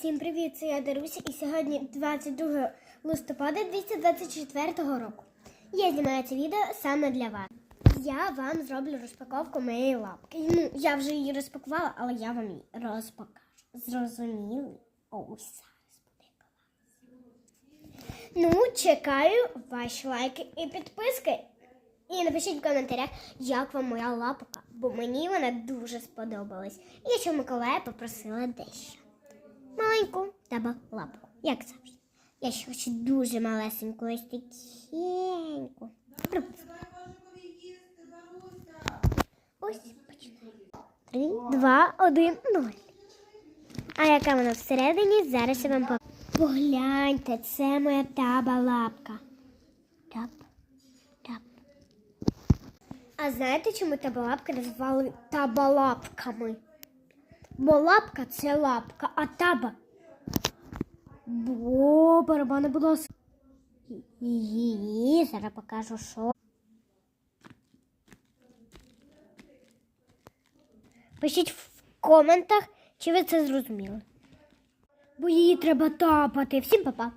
Всім привіт! Це я Даруся, і сьогодні 22 листопада 2024 року. Я знімаю це відео саме для вас. Я вам зроблю розпаковку моєї лапки. Ну, я вже її розпакувала, але я вам її розпокажу. Зрозуміли? Ось зараз буде клас. Ну, чекаю ваші лайки і підписки. І напишіть в коментарях, як вам моя лапка, бо мені вона дуже сподобалась. Я ще Миколая попросила дещо. Маленьку тебе лапку, як завжди. Я ще хочу дуже малесеньку, ось такеньку. Ось починаємо. Три, два, один, нуль. А яка вона всередині, зараз я вам покажу. Погляньте, це моя таба лапка. Тап, тап. А знаєте, чому табалапки назвали табалапками? Бо лапка це лапка, а таба. Бо барабани, було. Її зараз покажу, що. Пишіть в коментах, чи ви це зрозуміли. Бо її треба тапати. Всім па-па.